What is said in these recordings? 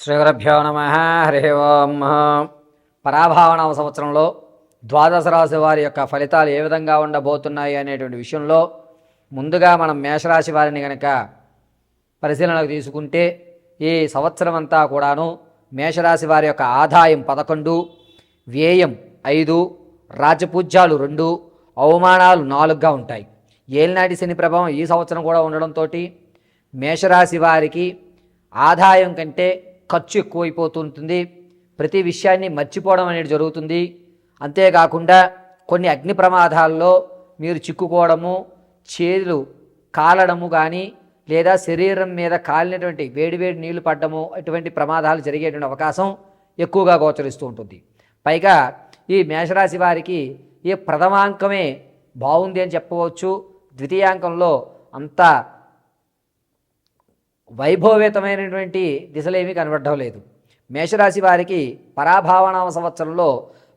శ్రీగురభ్యో నమ. హరి ఓం. పరాభావనామ సంవత్సరంలో ద్వాదశ రాశి వారి యొక్క ఫలితాలు ఏ విధంగా ఉండబోతున్నాయి అనేటువంటి విషయంలో ముందుగా మనం మేషరాశి వారిని కనుక పరిశీలనకు తీసుకుంటే ఈ సంవత్సరం అంతా కూడాను మేషరాశి వారి యొక్క ఆదాయం పదకొండు వ్యయం ఐదు రాజపూజ్యాలు రెండు అవమానాలు నాలుగుగా ఉంటాయి. ఏలినాటి శని ప్రభావం ఈ సంవత్సరం కూడా ఉండడంతో మేషరాశి వారికి ఆదాయం కంటే ఖర్చు ఎక్కువైపోతుంటుంది. ప్రతి విషయాన్ని మర్చిపోవడం అనేది జరుగుతుంది. అంతేకాకుండా కొన్ని అగ్ని ప్రమాదాల్లో మీరు చిక్కుకోవడము చేతులు కాలడము కానీ లేదా శరీరం మీద కాలినటువంటి వేడివేడి నీళ్ళు పడ్డము అటువంటి ప్రమాదాలు జరిగేటువంటి అవకాశం ఎక్కువగా గోచరిస్తూ ఉంటుంది. పైగా ఈ మేషరాశి వారికి ఈ ప్రథమాంకమే బాగుంది అని చెప్పవచ్చు. ద్వితీయాంకంలో అంత వైభవేతమైనటువంటి దిశలేమీ కనబడడం లేదు. మేషరాశి వారికి పరాభావనామ సంవత్సరంలో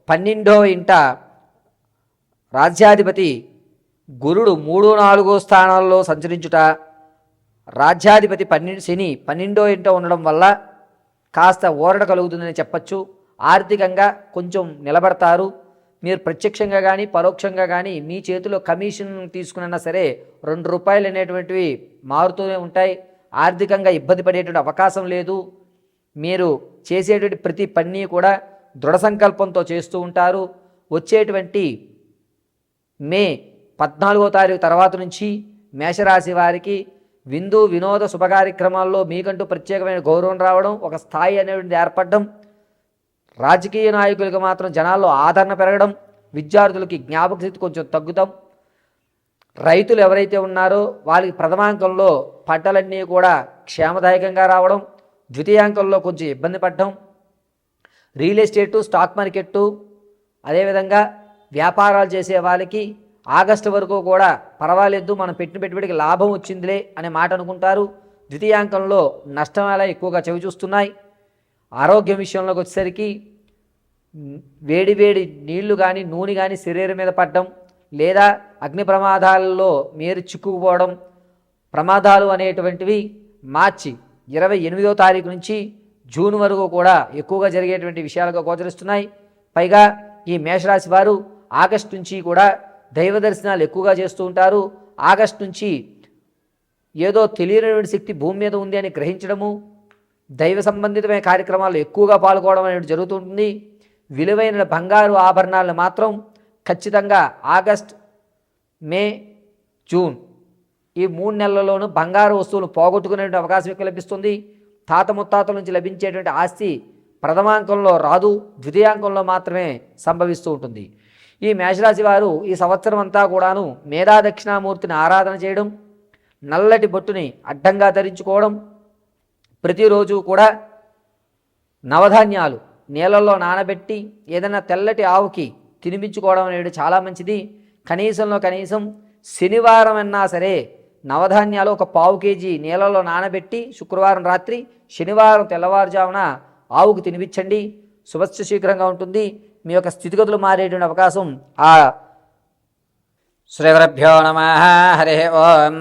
పన్నెండో ఇంట రాజ్యాధిపతి గురుడు మూడు నాలుగో స్థానాల్లో సంచరించుట రాజ్యాధిపతి పన్నెండు శని పన్నెండో ఇంట ఉండడం వల్ల కాస్త ఓరడ కలుగుతుందని చెప్పచ్చు. ఆర్థికంగా కొంచెం నిలబడతారు. మీరు ప్రత్యక్షంగా కానీ పరోక్షంగా కానీ మీ చేతిలో కమిషన్ తీసుకున్నా సరే రెండు రూపాయలు అనేటువంటివి మారుతూనే ఉంటాయి. ఆర్థికంగా ఇబ్బంది పడేటువంటి అవకాశం లేదు. మీరు చేసేటువంటి ప్రతి పని కూడా దృఢ సంకల్పంతో చేస్తూ ఉంటారు. వచ్చేటువంటి మే పద్నాలుగో తారీఖు తర్వాత నుంచి మేషరాశి వారికి విందు వినోద శుభ కార్యక్రమాల్లో మీకంటూ ప్రత్యేకమైన గౌరవం రావడం ఒక స్థాయి అనేటువంటిది ఏర్పడడం రాజకీయ నాయకులకు మాత్రం జనాల్లో ఆదరణ పెరగడం విద్యార్థులకి జ్ఞాపకశక్తి కొంచెం తగ్గుతాం. రైతులు ఎవరైతే ఉన్నారో వాళ్ళకి ప్రథమాంకంలో పంటలన్నీ కూడా క్షేమదాయకంగా రావడం ద్వితీయాంకంలో కొంచెం ఇబ్బంది పడడం రియల్ ఎస్టేటు స్టాక్ మార్కెట్టు అదేవిధంగా వ్యాపారాలు చేసే వాళ్ళకి ఆగస్టు వరకు కూడా పర్వాలేదు మనం పెట్టిన పెట్టుబడికి లాభం వచ్చిందిలే అనే మాట అనుకుంటారు. ద్వితీయాంకంలో నష్టం అలా ఎక్కువగా చవి చూస్తున్నాయి? ఆరోగ్యం విషయంలోకి వచ్చేసరికి వేడి వేడి నీళ్ళు కానీ నూనె కానీ శరీరం మీద పడడం లేదా అగ్ని ప్రమాదాలలో మీరు చిక్కుకుపోవడం ప్రమాదాలు అనేటువంటివి మార్చి ఇరవై ఎనిమిదో తారీఖు నుంచి జూన్ వరకు కూడా ఎక్కువగా జరిగేటువంటి విషయాలుగా గోచరిస్తున్నాయి. పైగా ఈ మేషరాశి వారు ఆగస్టు నుంచి కూడా దైవ దర్శనాలు ఎక్కువగా చేస్తూ ఉంటారు. ఆగస్టు నుంచి ఏదో తెలియనటువంటి శక్తి భూమి మీద ఉంది అని గ్రహించడము దైవ సంబంధితమైన కార్యక్రమాల్లో ఎక్కువగా పాల్గొనడం అనేది జరుగుతుంటుంది విలువైన బంగారు ఆభరణాలను మాత్రం ఖచ్చితంగా ఆగస్ట్ మే జూన్. ఈ మూడు నెలల్లోనూ బంగారు వస్తువులు పోగొట్టుకునే అవకాశం ఎక్కువ లభిస్తుంది. తాత ముత్తాతల నుంచి లభించేటువంటి ఆస్తి ప్రథమాంకంలో రాదు ద్వితీయాంకంలో మాత్రమే సంభవిస్తూ ఉంటుంది. ఈ మేషరాశి వారు ఈ సంవత్సరం అంతా కూడాను మేధా దక్షిణామూర్తిని ఆరాధన చేయడం నల్లటి బొట్టుని అడ్డంగా ధరించుకోవడం ప్రతిరోజు కూడా నవధాన్యాలు నీళ్ళల్లో నానబెట్టి ఏదైనా తెల్లటి ఆవుకి తినిపించుకోవడం అనేది చాలా మంచిది. కనీసంలో కనీసం శనివారం అన్నా సరే నవధాన్యాలు ఒక పావు కేజీ నీళ్ళలో నానబెట్టి శుక్రవారం రాత్రి శనివారం తెల్లవారుజామున ఆవుకు తినిపించండి. శుభస్య శీఘ్రంగా ఉంటుంది. మీ యొక్క స్థితిగతులు మారేటువంటి అవకాశం ఆ శ్రీగురుభ్యో నమ. హరి ఓం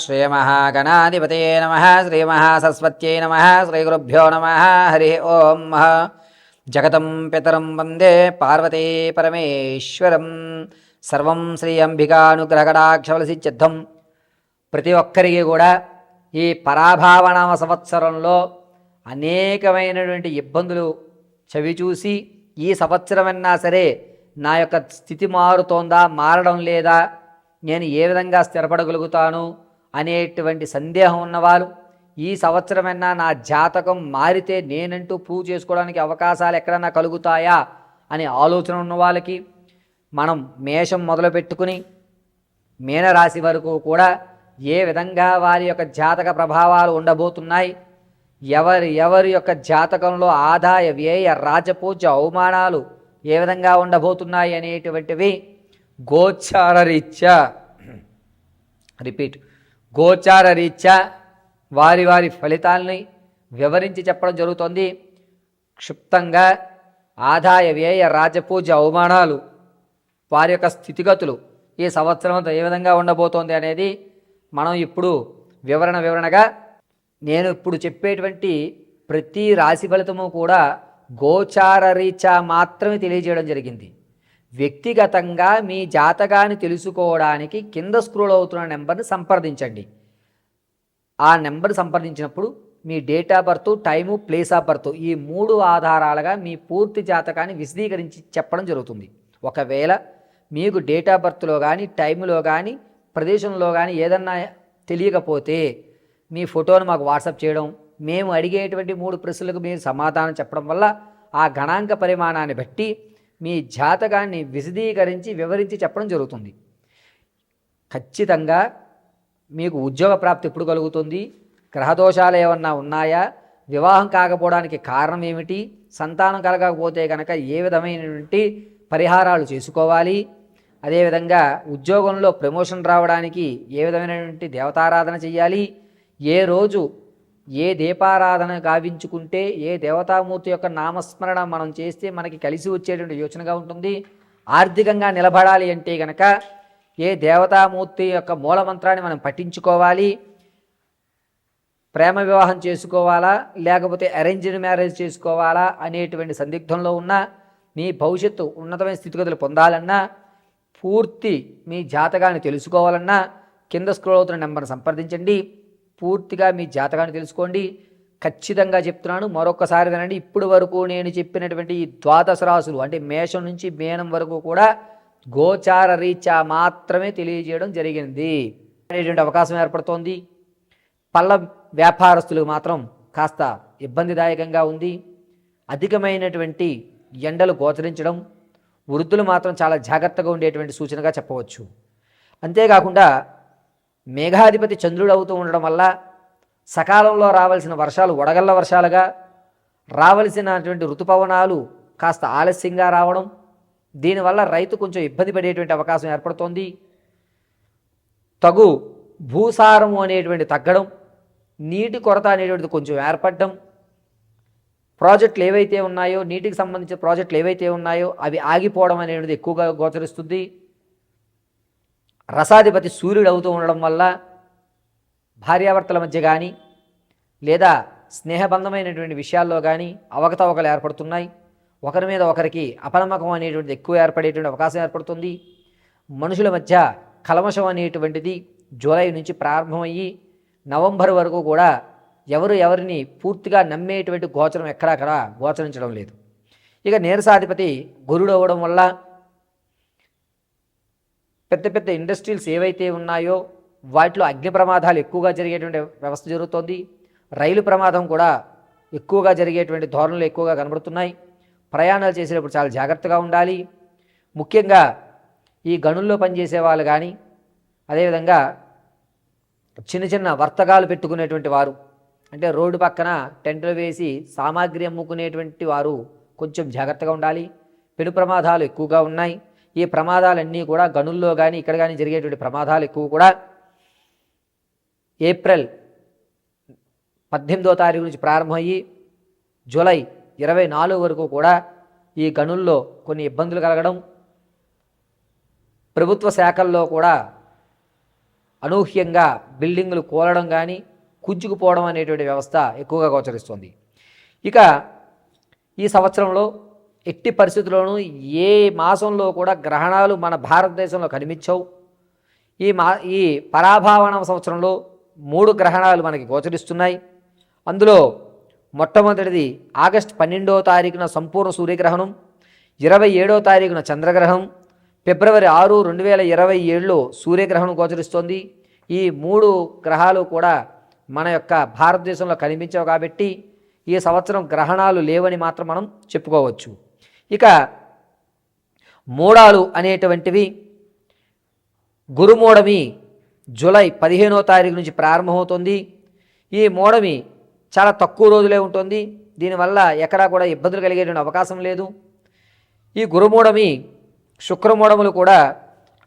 శ్రీమహాగణాధిపతే నమ. శ్రీమహాసరస్వత్యై నమ. శ్రీగురుభ్యో నమ. హరి ఓం జగతం పితరం వందే పార్వతీ పరమేశ్వరం. సర్వం శ్రీ అంబికానుగ్రహకటాక్షవలసిద్ధం ప్రతి ఒక్కరికి కూడా ఈ పరాభావనామ సంవత్సరంలో అనేకమైనటువంటి ఇబ్బందులు చవిచూసి ఈ సంవత్సరమైనా సరే నా యొక్క స్థితి మారుతోందా మారడం లేదా నేను ఏ విధంగా స్థిరపడగలుగుతాను అనేటువంటి సందేహం ఉన్నవారు ఈ సంవత్సరమైనా నా జాతకం మారితే నేనంటూ ప్రూవ్ చేసుకోవడానికి అవకాశాలు ఎక్కడన్నా కలుగుతాయా అనే ఆలోచన ఉన్న వాళ్ళకి మనం మేషం మొదలు పెట్టుకుని మీనరాశి వరకు కూడా ఏ విధంగా వారి యొక్క జాతక ప్రభావాలు ఉండబోతున్నాయి? ఎవరి ఎవరి యొక్క జాతకంలో ఆదాయ వ్యయ రాజపూజ అవమానాలు ఏ విధంగా ఉండబోతున్నాయి అనేటువంటివి గోచార రీత్యా రిపీట్. గోచార రీత్యా వారి వారి ఫలితాలని వివరించి చెప్పడం జరుగుతుంది. క్షిప్తంగా ఆదాయ వ్యయ రాజపూజ అవమానాలు వారి యొక్క స్థితిగతులు ఈ సంవత్సరం ఏ విధంగా ఉండబోతోంది అనేది మనం ఇప్పుడు వివరణ వివరణగా నేను ఇప్పుడు చెప్పేటువంటి ప్రతి రాశి ఫలితము కూడా గోచార రీత్యా మాత్రమే తెలియజేయడం జరిగింది. వ్యక్తిగతంగా మీ జాతకాన్ని తెలుసుకోవడానికి కింద స్క్రోల్ అవుతున్న నెంబర్ని సంప్రదించండి. ఆ నెంబర్ సంప్రదించినప్పుడు మీ date of birth time place of birth ఈ మూడు ఆధారాలుగా మీ పూర్తి జాతకాన్ని విశదీకరించి చెప్పడం జరుగుతుంది. ఒకవేళ మీకు డేట్ ఆఫ్ బర్త్లో కానీ టైంలో కానీ ప్రదేశంలో కానీ ఏదన్నా తెలియకపోతే మీ ఫోటోను మాకు వాట్సాప్ చేయడం మేము అడిగేటువంటి మూడు ప్రశ్నలకు మీరు సమాధానం చెప్పడం వల్ల ఆ గణాంక పరిమాణాన్ని బట్టి మీ జాతకాన్ని విశదీకరించి వివరించి చెప్పడం జరుగుతుంది. ఖచ్చితంగా మీకు ఉద్యోగ ప్రాప్తి ఎప్పుడు కలుగుతుంది? గ్రహదోషాలు ఏమన్నా ఉన్నాయా? వివాహం కాకపోవడానికి కారణం ఏమిటి? సంతానం కలగకపోతే కనుక ఏ విధమైనటువంటి పరిహారాలు చేసుకోవాలి? అదేవిధంగా ఉద్యోగంలో ప్రమోషన్ రావడానికి ఏ విధమైనటువంటి దేవతారాధన చేయాలి ఏ రోజు ఏ దీపారాధన గావించుకుంటే ఏ దేవతామూర్తి యొక్క నామస్మరణ మనం చేస్తే మనకి కలిసి వచ్చేటువంటి యోచనగా ఉంటుంది. ఆర్థికంగా నిలబడాలి అంటే గనక ఏ దేవతామూర్తి యొక్క మూలమంత్రాన్ని మనం పఠించుకోవాలి? ప్రేమ వివాహం చేసుకోవాలా? లేకపోతే అరేంజ్డ్ మ్యారేజ్ చేసుకోవాలా? అనేటువంటి సందిగ్ధంలో ఉన్న మీ భవిష్యత్తు ఉన్నతమైన స్థితిగతులు పొందాలన్నా పూర్తి మీ జాతకాన్ని తెలుసుకోవాలన్నా కింద స్క్రోల్ అవుతున్న నెంబర్ను సంప్రదించండి. పూర్తిగా మీ జాతకాన్ని తెలుసుకోండి. ఖచ్చితంగా చెప్తున్నాను మరొకసారి వినండి. ఇప్పుడు వరకు నేను చెప్పినటువంటి ఈ ద్వాదశ రాసులు అంటే మేషం నుంచి మేనం వరకు కూడా గోచార రీత్యా మాత్రమే తెలియజేయడం జరిగింది అనేటువంటి అవకాశం ఏర్పడుతోంది. పళ్ళ వ్యాపారస్తులకు మాత్రం కాస్త ఇబ్బందిదాయకంగా ఉంది. అధికమైనటువంటి ఎండలు గోచరించడం వృద్ధులు మాత్రం చాలా జాగ్రత్తగా ఉండేటువంటి సూచనగా చెప్పవచ్చు. అంతేకాకుండా మేఘాధిపతి చంద్రుడు అవుతూ ఉండడం వల్ల సకాలంలో రావాల్సిన వర్షాలు వడగళ్ళ వర్షాలుగా రావలసినటువంటి ఋతుపవనాలు కాస్త ఆలస్యంగా రావడం దీనివల్ల రైతు కొంచెం ఇబ్బంది పడేటువంటి అవకాశం ఏర్పడుతోంది. తగు భూసారము అనేటువంటి తగ్గడం నీటి కొరత అనేటువంటిది కొంచెం ఏర్పడడం ప్రాజెక్టులు ఏవైతే ఉన్నాయో నీటికి సంబంధించిన ప్రాజెక్టులు ఏవైతే ఉన్నాయో అవి ఆగిపోవడం అనేటువంటిది ఎక్కువగా గోచరిస్తుంది. రసాధిపతి సూర్యుడు అవుతూ ఉండడం వల్ల భార్యాభర్తల మధ్య కానీ లేదా స్నేహబంధమైనటువంటి విషయాల్లో కానీ అవకతవకలు ఏర్పడుతున్నాయి. ఒకరి మీద ఒకరికి అపనమ్మకం అనేటువంటిది ఎక్కువ ఏర్పడేటువంటి అవకాశం ఏర్పడుతుంది. మనుషుల మధ్య కలమషం అనేటువంటిది జూలై నుంచి ప్రారంభమయ్యి నవంబర్ వరకు కూడా ఎవరు ఎవరిని పూర్తిగా నమ్మేటువంటి గోచరం ఎక్కడక్కడ గోచరించడం లేదు. ఇక నీరసాధిపతి గురుడు అవ్వడం వల్ల పెద్ద పెద్ద ఇండస్ట్రీస్ ఏవైతే ఉన్నాయో వాటిలో అగ్ని ప్రమాదాలు ఎక్కువగా జరిగేటువంటి వ్యవస్థ జరుగుతోంది. రైలు ప్రమాదం కూడా ఎక్కువగా జరిగేటువంటి ధోరణులు ఎక్కువగా కనబడుతున్నాయి. ప్రయాణాలు చేసేటప్పుడు చాలా జాగ్రత్తగా ఉండాలి. ముఖ్యంగా ఈ గనుల్లో పనిచేసే వాళ్ళు కానీ అదేవిధంగా చిన్న చిన్న వర్తకాలు పెట్టుకునేటువంటి వారు అంటే రోడ్డు పక్కన టెంట్లు వేసి సామాగ్రి అమ్ముకునేటువంటి వారు కొంచెం జాగ్రత్తగా ఉండాలి. పెను ప్రమాదాలు ఎక్కువగా ఉన్నాయి. ఈ ప్రమాదాలన్నీ కూడా గనుల్లో కానీ ఇక్కడ కానీ జరిగేటువంటి ప్రమాదాలు ఎక్కువ కూడా ఏప్రిల్ పద్దెనిమిదో తారీఖు నుంచి ప్రారంభమయ్యి జూలై ఇరవై నాలుగు వరకు కూడా ఈ గనుల్లో కొన్ని ఇబ్బందులు కలగడం ప్రభుత్వ శాఖల్లో కూడా అనూహ్యంగా బిల్డింగులు కూలడం కానీ కుంచుకుపోవడం అనేటువంటి వ్యవస్థ ఎక్కువగా గోచరిస్తుంది. ఇక ఈ సంవత్సరంలో ఎట్టి పరిస్థితుల్లోనూ ఏ మాసంలో కూడా గ్రహణాలు మన భారతదేశంలో కనిపించవు. ఈ మా ఈ పరాభావన సంవత్సరంలో మూడు గ్రహణాలు మనకి గోచరిస్తున్నాయి. అందులో మొట్టమొదటిది ఆగస్ట్ పన్నెండవ తారీఖున సంపూర్ణ సూర్యగ్రహణం ఇరవై ఏడో తారీఖున చంద్రగ్రహణం ఫిబ్రవరి ఆరు రెండు వేల ఇరవై ఏడులో సూర్యగ్రహణం గోచరిస్తోంది. ఈ మూడు గ్రహాలు కూడా మన యొక్క భారతదేశంలో కనిపించవు కాబట్టి ఈ సంవత్సరం గ్రహణాలు లేవని మాత్రం మనం చెప్పుకోవచ్చు. ఇక మూడాలు అనేటువంటివి గురుమూడమి జూలై పదిహేనో తారీఖు నుంచి ప్రారంభమవుతుంది. ఈ మూడమి చాలా తక్కువ రోజులే ఉంటుంది. దీనివల్ల ఎక్కడా కూడా ఇబ్బందులు కలిగేటువంటి అవకాశం లేదు. ఈ గురుమూడమి శుక్రమూడములు కూడా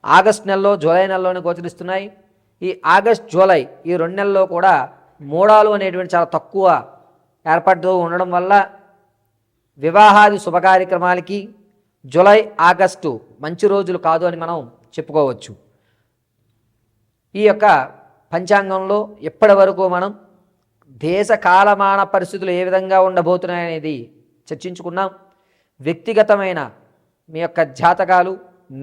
ఆగస్ట్ నెలలో జూలై నెలలోనే గోచరిస్తున్నాయి. ఈ ఆగస్ట్ జూలై ఈ రెండు నెలల్లో కూడా మూడాలు అనేటువంటి చాలా తక్కువ ఏర్పడుతూ ఉండడం వల్ల వివాహాది శుభకార్యక్రమాలకి జూలై ఆగస్టు మంచి రోజులు కాదు అని మనం చెప్పుకోవచ్చు. ఈ యొక్క పంచాంగంలో ఎప్పటి వరకు మనం దేశ కాలమాన పరిస్థితులు ఏ విధంగా ఉండబోతున్నాయనేది చర్చించుకున్నాం. వ్యక్తిగతమైన మీ యొక్క జాతకాలు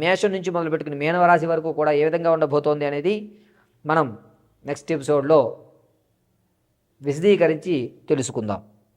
మేషం నుంచి మొదలు పెట్టుకుని మీనవరాశి వరకు కూడా ఏ విధంగా ఉండబోతోంది అనేది మనం నెక్స్ట్ ఎపిసోడ్లో విశదీకరించి తెలుసుకుందాం.